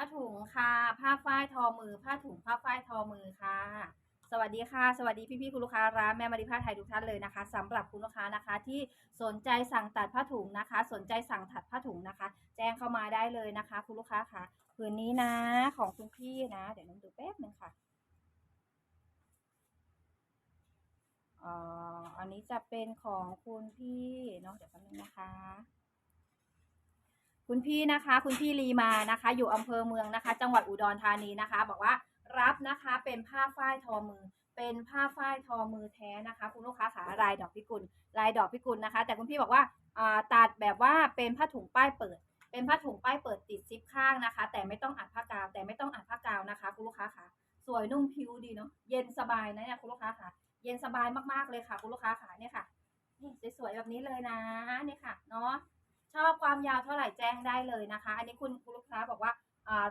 ผ้าถุงค่ะ ผ้าฝ้ายทอมือ ผ้าถุงผ้าฝ้ายทอมือค่ะ สวัสดีค่ะ สวัสดีพี่ๆคุณลูกค้าร้านแม่มาริผ้าไทยทุกท่านเลยนะคะสำหรับคุณลูกค้านะคะ ที่สนใจสั่งตัดผ้าถุงนะคะ สนใจสั่งถัดผ้าถุงนะคะ แจ้งเข้ามาได้เลยนะคะ คุณลูกค้าค่ะผืนนี้นะของคุณพี่นะ เดี๋ยวน้องดูแป๊บนึงค่ะอ่าอันนี้จะเป็นของคุณพี่เนาะเดี๋ยวแป๊บนึงนะคะ คุณพี่นะคะ คุณพี่ลีมานะคะ อยู่อำเภอเมืองนะคะ จังหวัดอุดรธานีนะคะ บอกว่ารับนะคะเป็นผ้าฝ้ายทอมือ เป็นผ้าฝ้ายทอมือแท้นะคะ คุณลูกค้าขาลายดอกพิกุลลายดอกพิกุลนะคะ แต่คุณพี่บอกว่าตัดแบบว่าเป็นผ้าถุงป้ายเปิด เป็นผ้าถุงป้ายเปิดติดซิปข้างนะคะ แต่ไม่ต้องอัดผ้ากาวแต่ไม่ต้องอัดผ้ากาวนะคะ คุณลูกค้าค่ะสวยนุ่มผิวดีเนาะเย็นสบายนะเนี่ยคุณลูกค้าค่ะเย็นสบายมากๆเลยค่ะ คุณลูกค้าค่ะเนี่ยค่ะนี่สวยๆแบบนี้เลยนะนี่ค่ะเนาะ ชอบความยาวเท่าไหร่แจ้งได้เลยนะคะ อันนี้คุณคุณลูกค้าบอกว่า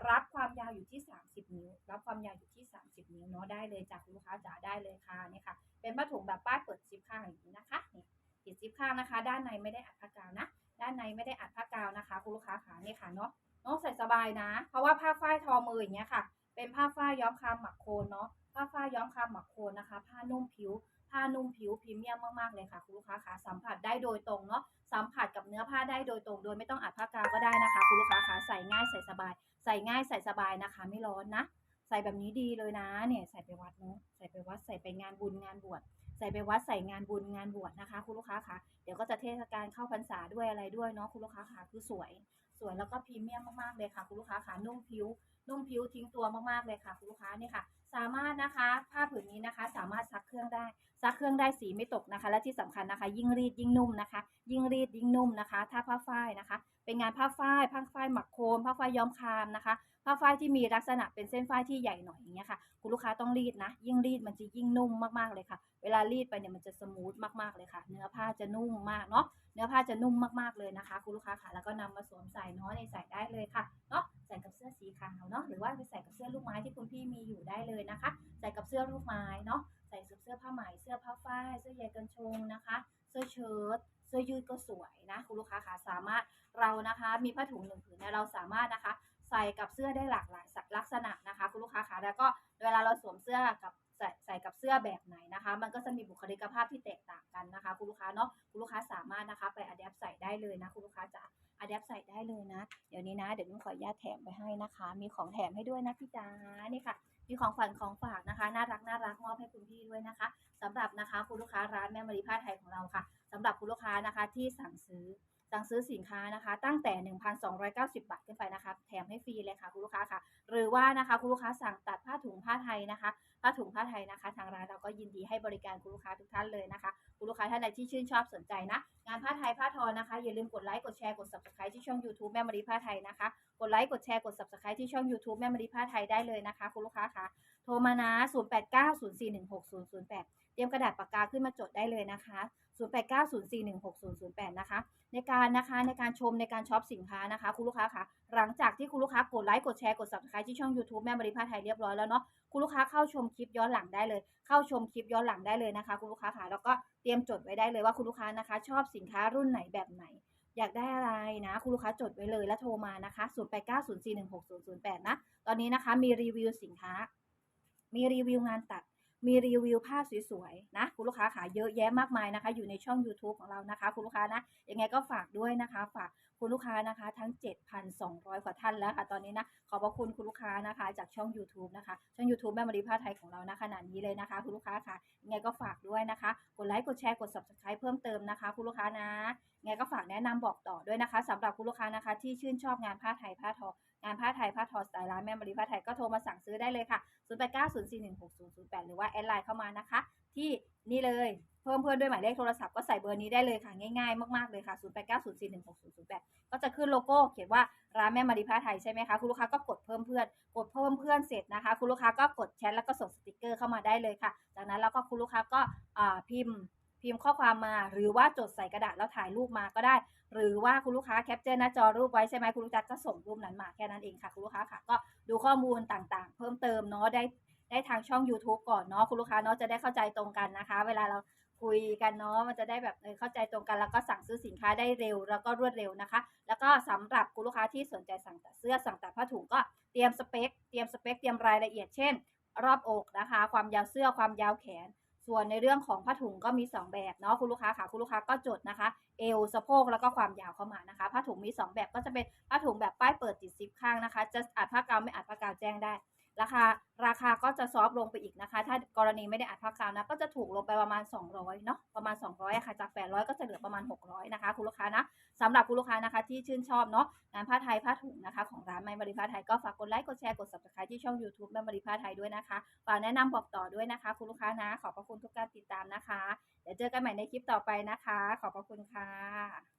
รับความยาวอยู่ที่ 30 นิ้ว รับความยาวอยู่ที่ 30 นิ้วเนาะได้เลยจากลูกค้าจ๋าได้เลยค่ะนี่ค่ะ เป็นผ้าถุงแบบป้ายเปิดซิปข้างอย่างนี้นะคะนี่ติดซิปข้างนะคะ ด้านในไม่ได้อัดผ้ากาวนะ ด้านในไม่ได้อัดผ้ากาวนะคะ คุณลูกค้าขานี่ค่ะเนาะเนาะใส่สบายนะ เพราะว่าผ้าฝ้ายทอมืออย่างเงี้ยค่ะ เป็นผ้าฝ้ายย้อมคามหมักโคนเนาะผ้าฝ้ายย้อมคามหมักโคนนะคะ ผ้านุ่มผิวผ้านุ่มผิวพรีเมียมมากๆเลยค่ะ คุณลูกค้าขาสัมผัสได้โดยตรงเนาะสัมผัส เนื้อผ้าได้โดยตรง โดยไม่ต้องอัดผ้ากาวก็ได้นะคะคุณลูกค้าคะใส่ง่ายใส่สบาย ใส่ง่ายใส่สบายนะคะ ไม่ร้อนนะ ใส่แบบนี้ดีเลยนะ เนี่ยใส่ไปวัดเนาะใส่ไปวัดใส่ไปงานบุญงานบวชใส่ไปวัดใส่งานบุญงานบวชนะคะ คุณลูกค้าคะเดี๋ยวก็จะเทศกาลเข้าพรรษาด้วยอะไรด้วยเนาะคุณลูกค้าคะคือสวย สวยแล้วก็พรีเมียมมากๆเลยค่ะ คุณลูกค้าคะนุ่มผิว นุ่มผิวทิ้งตัวมากๆเลยค่ะ คุณลูกค้านี่ค่ะ สามารถนะคะผ้าผืนนี้นะคะ สามารถซักเครื่องได้ซักเครื่องได้สีไม่ตกนะคะ และที่สำคัญนะคะ ยิ่งรีดยิ่งนุ่มนะคะ ยิ่งรีดยิ่งนุ่มนะคะ ถ้าผ้าฝ้ายนะคะ เป็นงานผ้าฝ้ายผ้าฝ้ายหมักโคมผ้าฝ้ายย้อมคามนะคะ ผ้าฝ้ายที่มีลักษณะเป็นเส้นฝ้ายที่ใหญ่หน่อยอย่างเงี้ยค่ะคุณลูกค้าต้องรีดนะ ยิ่งรีดมันจะยิ่งนุ่มมากๆเลยค่ะ เวลารีดไปเนี่ยมันจะสมูทมากๆเลยค่ะ เนื้อผ้าจะนุ่มมากเนาะเนื้อผ้าจะนุ่มมากๆเลยนะคะ คุณลูกค้าค่ะแล้วก็นำมาสวมใส่เนาะในใส่ได้เลยค่ะเนาะใส่กับเสื้อสีขาวเนาะหรือว่าไปใส่กับเสื้อลูกไม้ที่คุณพี่มีอยู่ได้เลยนะคะ ใส่กับเสื้อลูกไม้เนาะใส่เสื้อผ้าไหมเสื้อผ้าฝ้ายเสื้อใยกันชงนะคะ เสื้อเชิ้ต เสื้อยืดก็สวยนะคุณลูกค้าคะสามารถเรานะคะมีผ้าถุงหนึ่งผืนเนี่ยเราสามารถนะคะ ใส่กับเสื้อได้หลากหลายลักษณะนะคะ คุณลูกค้าคะแล้วก็เวลาเราสวมเสื้อกับใส่ใส่กับเสื้อแบบไหนนะคะ มันก็จะมีบุคลิกภาพที่แตกต่างกันนะคะ คุณลูกค้าเนาะคุณลูกค้าสามารถนะคะไปอัดแอปใส่ได้เลยนะคุณลูกค้าจะอัดแอปใส่ได้เลยนะ เดี๋ยวนี้นะเดี๋ยวนุ่นขออนุญาตแถมไปให้นะคะ มีของแถมให้ด้วยนะพี่จ๋านี่ค่ะ มีของฝันของฝากนะคะ น่ารักน่ารักมอบให้คุณพี่ด้วยนะคะสำหรับนะคะคุณลูกค้าร้านแม่มารีผ้าไทยของเราค่ะ สำหรับคุณลูกค้านะคะที่สั่งซื้อสั่งซื้อสินค้านะคะ ตั้งแต่ 1,290 บาทขึ้นไปนะคะแถมให้ฟรีเลยค่ะคุณลูกค้าค่ะ หรือว่านะคะคุณลูกค้าสั่งตัดผ้าถุงผ้าไทยนะคะ ผ้าถุงผ้าไทยนะคะ ทางร้านเราก็ยินดีให้บริการคุณลูกค้าทุกท่านเลยนะคะคุณลูกค้าท่านใดที่ชื่นชอบสนใจนะ งานผ้าไทยผ้าทอนะคะ อย่าลืมกดไลค์กดแชร์กด subscribe ที่ช่อง YouTube แม่มารีผ้าไทยนะคะ กดไลค์กดแชร์กด subscribe ที่ช่อง YouTube แม่มารีผ้าไทยได้เลยนะคะคุณลูกค้าค่ะโทรมานะ 0890416008 ตรียมกระดาษปากกาขึ้นมาจดได้เลยนะคะ 0890416008 นะคะ ในการนะคะในการชมในการช็อปสินค้านะคะ คุณลูกค้าคะหลังจากที่คุณลูกค้ากดไลค์กดแชร์กด subscribe ที่ช่อง YouTube แม่บริพาไทยเรียบร้อยแล้วเนาะคุณลูกค้าเข้าชมคลิปย้อนหลังได้เลย เข้าชมคลิปย้อนหลังได้เลยนะคะ คุณลูกค้าค่ะแล้วก็เตรียมจดไว้ได้เลยว่าคุณลูกค้านะคะ ชอบสินค้ารุ่นไหนแบบไหน อยากได้อะไรนะ คุณลูกค้าจดไว้เลยแล้วโทรมานะคะ 0890416008 นะ ตอนนี้นะคะมีรีวิวสินค้า มีรีวิวงานตัด มีรีวิวผ้าสวยๆนะคุณลูกค้าขาเยอะแยะมากมายนะคะ อยู่ในช่อง YouTube ของเรานะคะ คุณลูกค้านะยังไงก็ฝากด้วยนะคะ ฝากคุณลูกค้านะคะทั้ง 7,200 กว่าท่านแล้วค่ะตอนนี้นะขอบพระคุณคุณลูกค้านะคะ จากช่อง YouTube นะคะ ช่อง YouTube แม่มารีผ้าไทยของเรานะขนาดนี้เลยนะคะ คุณลูกค้าค่ะยังไงก็ฝากด้วยนะคะ กดไลค์กดแชร์กด Subscribe เพิ่มเติมนะคะ คุณลูกค้านะยังไงก็ฝากแนะนำบอกต่อด้วยนะคะสำหรับคุณลูกค้านะคะ ที่ชื่นชอบงานผ้าไทยผ้าทองานผ้าไทยผ้าทอสไตล์ร้านแม่มารีผ้าไทยก็โทรมาสั่งซื้อได้เลยค่ะ 0890416008 หรือว่าแอดไลน์เข้ามานะคะ ที่นี่เลยเพิ่มเพื่อนด้วยหมายเลขโทรศัพท์ก็ใส่เบอร์นี้ได้เลยค่ะ ง่ายๆ มากๆเลยค่ะ 0890416008 ก็จะขึ้นโลโก้เขียนว่าร้านแม่มารีผ้าไทยใช่ไหมคะคุณลูกค้าก็กดเพิ่มเพื่อน กดเพิ่มเพื่อนเสร็จนะคะ คุณลูกค้าก็กดแชทแล้วก็ส่งสติกเกอร์เข้ามาได้เลยค่ะ จากนั้นแล้วก็คุณลูกค้าก็พิมพ์ พิมพ์ข้อความมา หรือว่าจดใส่กระดาษแล้วถ่ายรูปมาก็ได้ หรือว่าคุณลูกค้าแคปเจอร์หน้าจอรูปไว้ใช่ไหมคุณลูกค้าก็ส่งรูปนั้นมาแค่นั้นเองค่ะคุณลูกค้าค่ะ ก็ดูข้อมูลต่างๆ เพิ่มเติมเนาะได้ได้ทางช่อง YouTube ก่อนเนาะคุณลูกค้าเนาะจะได้เข้าใจตรงกันนะคะ เวลาเราคุยกันเนาะมันจะได้แบบเข้าใจตรงกันแล้วก็สั่งซื้อสินค้าได้เร็ว แล้วก็รวดเร็วนะคะ แล้วก็สำหรับคุณลูกค้าที่สนใจสั่งตัดเสื้อสั่งตัดผ้าถุงก็เตรียมสเปคเตรียมสเปคเตรียมรายละเอียดเช่น รอบอกนะคะ ความยาวเสื้อความยาวแขน ส่วนในเรื่องของผ้าถุงก็มี 2 แบบเนาะคุณลูกค้าค่ะคุณลูกค้าก็จดนะคะ เอวสะโพกแล้วก็ความยาวเข้ามานะคะผ้าถุงมี 2 แบบก็จะเป็นผ้าถุงแบบป้ายเปิดติดซิปข้างนะคะ จะอัดผ้ากาวไม่อัดผ้ากาวแจ้งได้ ราคาราคาก็จะซอฟต์ลงไปอีกนะคะ ถ้ากรณีไม่ได้อัดผ้ากาวนะ ก็จะถูกลงไปประมาณ 200เนาะประมาณ 200อะค่ะจาก 800 ก็จะเหลือประมาณ 600 นะคะ คุณลูกค้านะสำหรับคุณลูกค้านะคะ ที่ชื่นชอบเนาะงานผ้าไทยผ้าถุงนะคะ ของร้านแม่มารีผ้าไทยก็ฝากกดไลค์กดแชร์กด subscribe ที่ช่อง YouTube แม่มารีผ้าไทยด้วยนะคะฝากแนะนำบอกต่อด้วยนะคะ คุณลูกค้านะ ขอบพระคุณทุกการติดตามนะคะ เดี๋ยวเจอกันใหม่ในคลิปต่อไปนะคะ ขอบพระคุณค่ะ